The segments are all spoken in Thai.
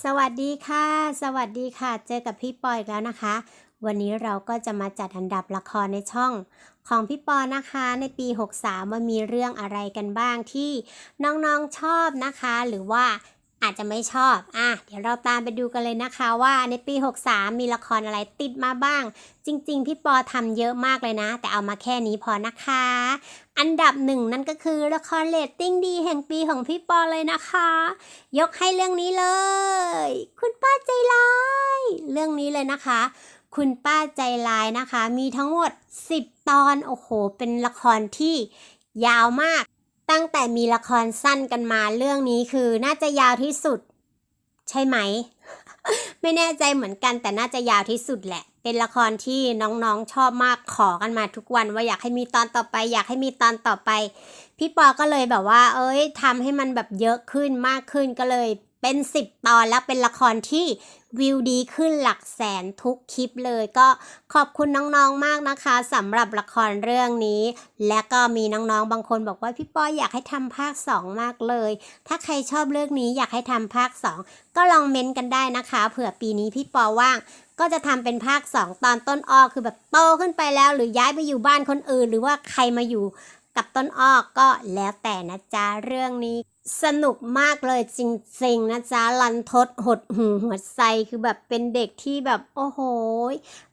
สวัสดีค่ะ สวัสดีค่ะ เจอกับพี่ปออีกแล้วนะคะ วันนี้เราก็จะมาจัดอันดับละครในช่อง ของพี่ปอนะคะ ในปี 63ว่ามีเรื่องอะไรกันบ้างที่น้องๆชอบนะคะ หรือว่า อาจจะไม่ชอบ อะ เดี๋ยวเราตามไปดูกันเลยนะคะว่าในปี 63 มีละครอะไรติดมาบ้าง จริง ๆ พี่ปอทำเยอะมากเลยนะ แต่เอามาแค่นี้พอนะคะ อันดับหนึ่งนั่นก็คือละครเรตติ้งดีแห่งปีของพี่ปอเลยนะคะ ยกให้เรื่องนี้เลย คุณป้าใจร้าย เรื่องนี้เลยนะคะ คุณป้าใจร้ายนะคะ มีทั้งหมด 10 ตอน โอ้โห เป็นละครที่ยาวมาก ตั้งแต่มีละครสั้นกันมาเรื่องนี้คือน่าจะยาวที่สุด ใช่ไหม ไม่แน่ใจเหมือนกันแต่น่าจะยาวที่สุดแหละ เป็นละครที่น้องๆชอบมากขอกันมาทุกวัน ว่าอยากให้มีตอนต่อไป อยากให้มีตอนต่อไป พี่ปอก็เลยแบบว่า เอ้ยทำให้มันแบบเยอะขึ้นมากขึ้นก็เลย เป็น 10 ตอนแล้วเป็นละครที่วิวดีขึ้นหลักแสนทุกคลิปเลยก็ขอบคุณน้องๆมากนะคะสำหรับละครเรื่องนี้ และก็มีน้องๆบางคนบอกว่าพี่ปออยากให้ทำภาค 2 มากเลย ถ้าใครชอบเรื่องนี้อยากให้ทำภาค 2 ก็ลองเม้นกันได้นะคะ เผื่อปีนี้พี่ปอว่าง ก็จะทำเป็นภาค 2 ตอนต้นออคือแบบโตขึ้นไปแล้ว หรือย้ายไปอยู่บ้านคนอื่น หรือว่าใครมาอยู่ กับต้นอ้อก็แล้วแต่นะจ๊ะเรื่องนี้ สนุกมากเลยจริงๆนะจ๊ะลันทดหดหูหัวใจคือแบบเป็นเด็กที่แบบโอ้โห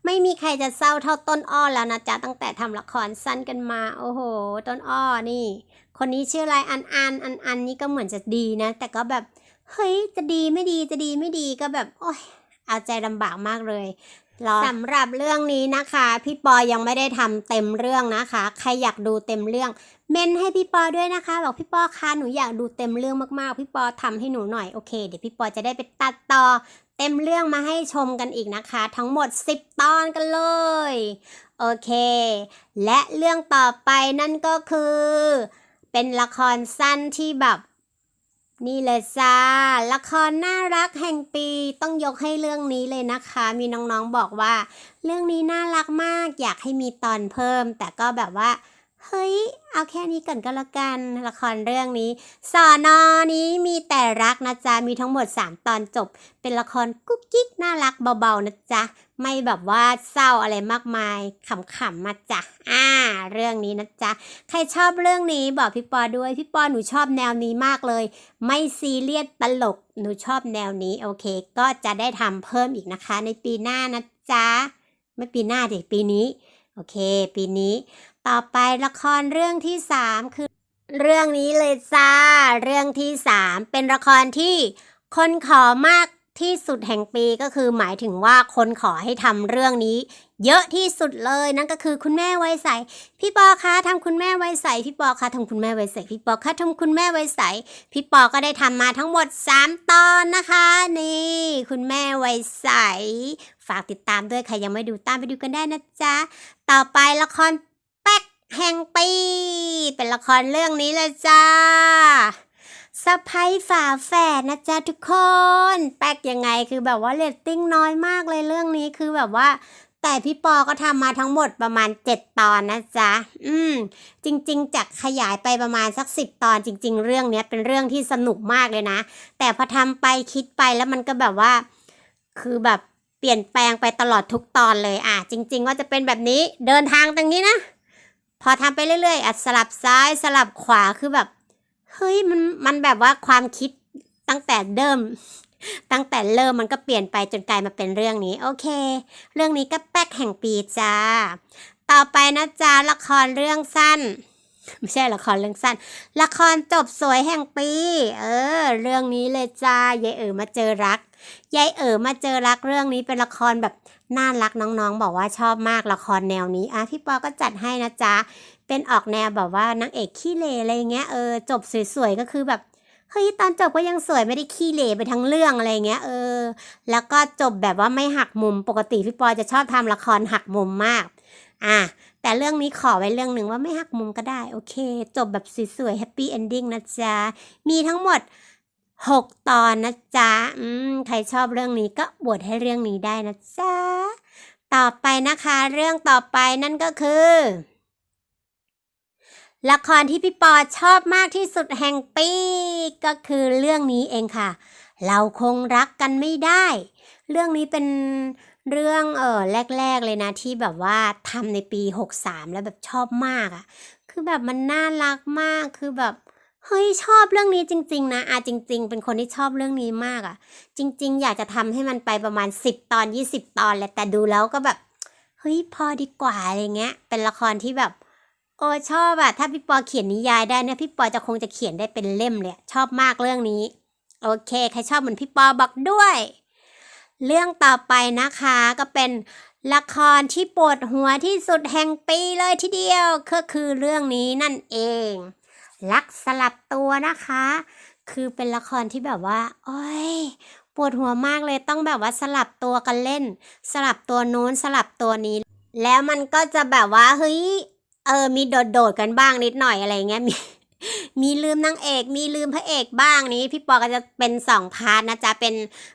ไม่มีใครจะเศร้าเท่าต้นอ้อแล้วนะจ๊ะตั้งแต่ทำละครสั้นกันมา โอ้โห ต้นอ้อนี่ คนนี้ชื่ออะไรอันอันอันอันนี่ก็เหมือนจะดีนะ แต่ก็แบบเฮ้ยจะดีไม่ดีจะดีไม่ดีก็แบบโอ้ยเอาใจลำบากมากเลย สำหรับเรื่องนี้นะคะ พี่ปอยังไม่ได้ทำเต็มเรื่องนะคะ ใครอยากดูเต็มเรื่อง เมนให้พี่ปอด้วยนะคะ บอกพี่ปอคะหนูอยากดูเต็มเรื่องมากๆ พี่ปอทำให้หนูหน่อยโอเคเดี๋ยวพี่ปอจะได้ไปตัดต่อเต็มเรื่องมาให้ชมกันอีกนะคะ ทั้งหมด 10 ตอนกันเลยโอเค และเรื่องต่อไปนั่นก็คือ เป็นละครสั้นที่แบบ นี่เลยจ้า ละครน่ารักแห่งปีต้องยกให้เรื่องนี้เลยนะคะ มีน้องๆบอกว่า เรื่องนี้น่ารักมากอยากให้มีตอนเพิ่ม แต่ก็แบบว่า เฮ้ย เอาแค่นี้ก่อนก็แล้วกัน ละครเรื่องนี้ สอนอนี้มีแต่รักนะจ๊ะ มีทั้งหมด 3 ตอนจบ เป็นละครกุ๊กกิ๊กน่ารักเบาๆนะจ๊ะ ไม่แบบว่าเศร้าอะไรมากมายขำๆมาจ้ะ อ่า เรื่องนี้นะจ๊ะ ใครชอบเรื่องนี้บอกพี่ปอด้วย พี่ปอหนูชอบแนวนี้มากเลย ไม่ซีเรียสตลก หนูชอบแนวนี้ โอเค ก็จะได้ทำเพิ่มอีกนะคะ ในปีหน้านะจ๊ะ ไม่ปีหน้าเด็กปีนี้ โอเค ปีนี้ ต่อไปละครเรื่องที่3คือ เรื่องนี้เลยจ้า เรื่องที่3เป็นละครที่คนขอมากที่สุดแห่งปีก็คือหมายถึงว่าคนขอให้ทำเรื่องนี้ เยอะที่สุดเลยนั่นก็คือคุณแม่ไวใสพี่ปอคะทำคุณแม่ไวใสพี่ปอคะทำคุณแม่ไวใสพี่ปอคะทำคุณแม่ไวใสพี่ปอก็ได้ทำมาทั้งหมด 3 ตอนนะคะ นี่ คุณแม่ไวใสฝากติดตามด้วยใครยังไม่ดูตามไปดูกันได้นะจ๊ะต่อไปละคร แห่งปี เป็นละครเรื่องนี้เลยจ้าสะพ้ยฝาแฝดนะจ๊ะทุกคน แป๊กยังไงคือแบบว่าเรตติ้งน้อยมากเลยเรื่องนี้คือแบบว่า แต่พี่ปอก็ทำมาทั้งหมดประมาณ 7 ตอนนะจ๊ะ อืม จริง ๆจากขยายไปประมาณสักสิบตอนจริง ๆ เรื่องนี้เป็นเรื่องที่สนุกมากเลยนะ แต่พอทำไปคิดไปแล้วมันก็แบบว่า คือแบบเปลี่ยนแปลงไปตลอดทุกตอนเลยอะจริง ๆ ว่าจะเป็นแบบนี้เดินทางตรงนี้นะ พอทำไปเรื่อยๆอัดสลับซ้ายสลับขวาคือแบบ เฮ้ยมันมันแบบว่าความคิดตั้งแต่เดิม ตั้งแต่เริ่มมันก็เปลี่ยนไปจนกลายมาเป็นเรื่องนี้ โอเค เรื่องนี้ก็แป๊กแห่งปีจ้า ต่อไปนะจ๊ะละครเรื่องสั้น ไม่ใช่ละครเรื่องสั้น ละครจบสวยแห่งปี เออ เรื่องนี้เลยจ้ายายเอ๋อมาเจอรักยายเอ๋อมาเจอรักเรื่องนี้เป็นละครแบบน่ารักน้องๆ บอกว่าชอบมากละครแนวนี้อะพี่ปอก็จัดให้นะจ๊ะเป็นออกแนวแบบว่านางเอกขี้เหร่อะไรเงี้ยเออจบสวยๆก็คือแบบเฮ้ยตอนจบก็ยังสวยไม่ได้ขี้เหร่ไปทั้งเรื่องอะไรเงี้ยเออ แล้วก็จบแบบว่าไม่หักมุมปกติพี่ปอจะชอบทำละครหักมุมมาก อะแต่เรื่องนี้ขอไว้เรื่องหนึ่งว่าไม่หักมุมก็ได้ โอเค จบแบบสวยๆแฮปปี้เอนดิ้งนะจ๊ะ มีทั้งหมด 6 ตอนนะจ๊ะ อืม ใครชอบเรื่องนี้ก็บวชให้เรื่องนี้ได้นะจ๊ะ ต่อไปนะคะ เรื่องต่อไปนั่นก็คือ ละครที่พี่ปอชอบมากที่สุดแห่งปี ก็คือเรื่องนี้เองค่ะ เราคงรักกันไม่ได้ เรื่องนี้เป็น เรื่องเออแรก ๆเลยนะที่แบบว่าทำในปี 63 แล้วแบบชอบมากอะ่ะ คือแบบมันน่ารักมากคือแบบเฮ้ยชอบเรื่องนี้จริง ๆ นะอะจริง ๆ เป็นคนที่ชอบเรื่องนี้มากอะ่ะ จริง ๆ อยากจะทำให้มันไปประมาณ 10 ตอน 20 ตอนแหละแต่ดูแล้วก็แบบเฮ้ยพอดีกว่าอะไรเงี้ย เป็นละครที่แบบโอ้ชอบอะถ้าพี่ปอเขียนนิยายได้เนี่ยพี่ปอจะคงจะเขียนได้เป็นเล่มเลยชอบมากเรื่องนี้ โอเค ใครชอบเหมือนพี่ปอบอกด้วย เรื่องต่อไปนะคะก็เป็นละครที่ปวดหัวที่สุดแห่งปีเลยทีเดียวก็คือเรื่องนี้นั่นเองรักสลับตัวนะคะ คือเป็นละครที่แบบว่า โอ้ยปวดหัวมากเลยต้องแบบว่าสลับตัวกันเล่น สลับตัวโน้นสลับตัวนี้ แล้วมันก็จะแบบว่าเฮ้ยเออมีโดดๆกันบ้างนิดหน่อยอะไรเงี้ยมีมีลืมนางเอก มีลืมพระเอกบ้างนี้ พี่ปอก็จะเป็นสองพาร์ทนะจ๊ะเป็น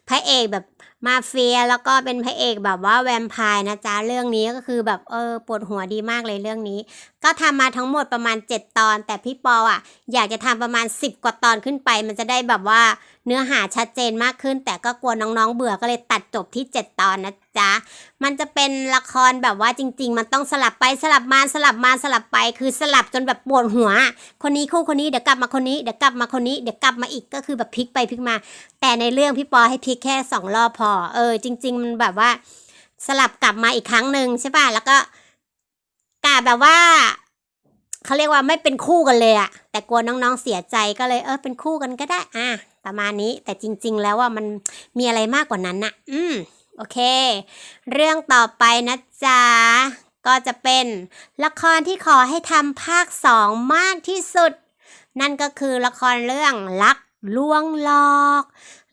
พระเอกแบบ มาเฟียแล้วก็เป็นพระเอกแบบว่าแวมไพร์นะจ๊ะเรื่องนี้ก็คือแบบเออปวดหัวดีมากเลยเรื่องนี้ ก็ทำมาทั้งหมดประมาณ 7 ตอน แต่พี่ปออะ อยากจะทำประมาณ 10 กว่าตอนขึ้นไป มันจะได้แบบว่าเนื้อหาชัดเจนมากขึ้น แต่ก็กลัวน้องๆเบื่อก็เลยตัดจบที่ 7 ตอนนะจ๊ะมันจะเป็นละครแบบว่าจริง ๆ มันต้องสลับไปสลับมาสลับมาสลับไป คือสลับจนแบบปวดหัว คนนี้คู่คนนี้เดี๋ยวกลับมาคนนี้เดี๋ยวกลับมาคนนี้เดี๋ยวกลับมาอีกก็คือแบบพลิกไปพลิกมา แต่ในเรื่องพี่ปอให้พลิกแค่สองรอบพอเออ จริง ๆ มันแบบว่า สลับกลับมาอีกครั้งหนึ่งใช่ป่ะ แล้วก็กะแบบว่าเขาเรียกว่าไม่เป็นคู่กันเลยอะแต่กลัวน้องๆเสียใจก็เลย เออเป็นคู่กันก็ได้ อะประมาณนี้ แต่จริง ๆ แล้วว่ามันมีอะไรมากกว่านั้นนะอืมโอเค เรื่องต่อไปนะจ๊ะก็จะเป็นละครที่ขอให้ทำภาคสองมากที่สุด นั่นก็คือละครเรื่องรัก ลวงหลอก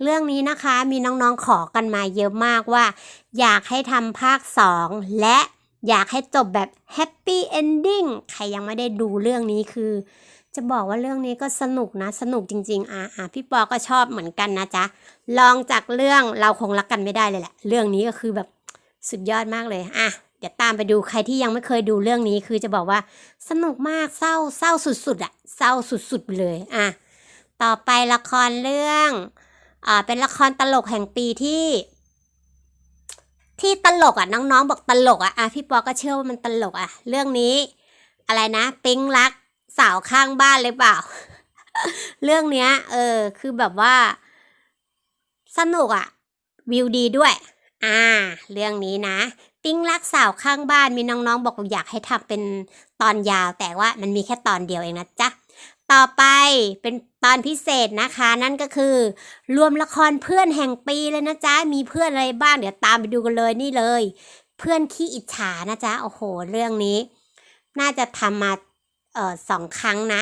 เรื่องนี้นะคะมีน้องๆขอกันมาเยอะมากว่า อยากให้ทำภาคสองและอยากให้จบแบบแฮปปี้เอนดิ้งใครยังไม่ได้ดูเรื่องนี้คือ จะบอกว่าเรื่องนี้ก็สนุกนะ สนุกจริง ๆ อะอะพี่ปอก็ชอบเหมือนกันนะจ๊ะ ลองจากเรื่องเราคงรักกันไม่ได้เลยแหละ เรื่องนี้ก็คือแบบสุดยอดมากเลยอะเดี๋ยวตามไปดูใครที่ยังไม่เคยดูเรื่องนี้คือจะบอกว่าสนุกมากเศร้าเศร้าสุดๆอะเศร้าสุดๆเลยอะ ต่อไปละครเรื่องอ่าเป็นละครตลกแห่งปีที่ ที่ตลกอะน้องๆบอกตลกอะอะพี่ปอก็เชื่อว่ามันตลกอะ เรื่องนี้ อะไรนะ ปิ๊งรักสาวข้างบ้านเลยเปล่า เรื่องเนี้ย เออ คือแบบว่า สนุกอะ วิวดีด้วย อ่า เรื่องนี้นะ ปิ้งรักสาวข้างบ้านมีน้องๆ บอกอยากให้ทำเป็นตอนยาวแต่ว่ามันมีแค่ตอนเดียวเองนะจ๊ะ ต่อไปเป็นตอนพิเศษนะคะ นั่นก็คือ รวมละครเพื่อนแห่งปีเลยนะจ๊ะ มีเพื่อนอะไรบ้าง เดี๋ยวตามไปดูกันเลยนี่เลย เพื่อนขี้อิจฉานะจ๊ะ โอ้โห เรื่องนี้ น่าจะทำมาเออสองครั้งนะ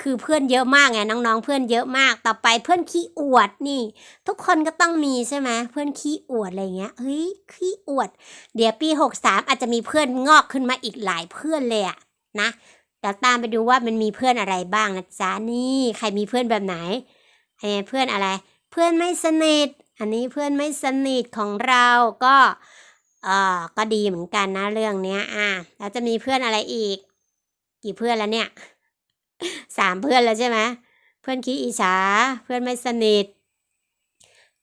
คือเพื่อนเยอะมากไงน้องๆ เพื่อนเยอะมาก ต่อไปเพื่อนขี้อวดนี่ ทุกคนก็ต้องมีใช่ไหมเพื่อนขี้อวดอะไรเงี้ยเฮ้ยขี้อวด เดี๋ยวปีหกสามอาจจะมีเพื่อนงอกขึ้นมาอีกหลายเพื่อนเลยอะนะ เดี๋ยวตามไปดูว่ามันมีเพื่อนอะไรบ้างนะจ๊ะนี่ใครมีเพื่อนแบบไหนไอ้เพื่อนอะไร เพื่อนไม่สนิทอันนี้เพื่อนไม่สนิทของเราก็เออก็ดีเหมือนกันนะเรื่องเนี้ยอะแล้วจะมีเพื่อนอะไรอีก กี่เพื่อนแล้วเนี่ยสามเพื่อนแล้วใช่ไหมเพื่อนขี้อิจฉาเพื่อนไม่สนิท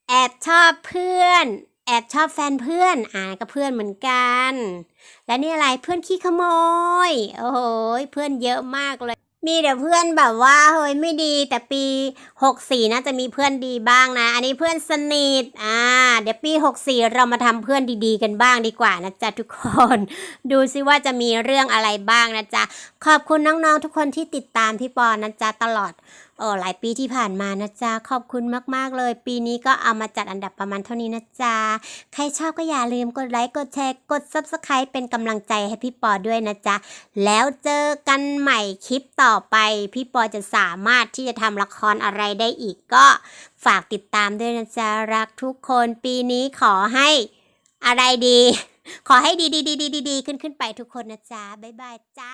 แอบชอบเพื่อน แอบชอบแฟนเพื่อน อ่าก็เพื่อนเหมือนกัน และนี่อะไรเพื่อนขี้ขโมย โอ้โหเพื่อนเยอะมากเลย มีแต่เพื่อนแบบว่าเฮ้ยไม่ดีแต่ปีหกสี่น่าจะมีเพื่อนดีบ้างนะ อันนี้เพื่อนสนิท อ่า เดี๋ยวปีหกสี่เรามาทำเพื่อนดีๆกันบ้างดีกว่านะจ๊ะทุกคน ดูซิว่าจะมีเรื่องอะไรบ้างนะจ๊ะ ขอบคุณน้องๆทุกคนที่ติดตามพี่ปอนะจ๊ะตลอด เออหลายปีที่ผ่านมานะจ๊ะขอบคุณมากๆเลย ปีนี้ก็เอามาจัดอันดับประมาณเท่านี้นะจ๊ะใครชอบก็อย่าลืมกดไลค์กดแชร์กด Subscribe เป็นกำลังใจให้พี่ปอด้วยนะจ๊ะแล้วเจอกันใหม่คลิปต่อไปพี่ปอจะสามารถที่จะทำละครอะไรได้อีกก็ฝากติดตามด้วยนะจ๊ะรักทุกคนปีนี้ขอให้อะไรดี ขอให้ดีดีดีดีดีขึ้นขึ้นไปทุกคนนะจ๊ะบ๊ายบายจ้า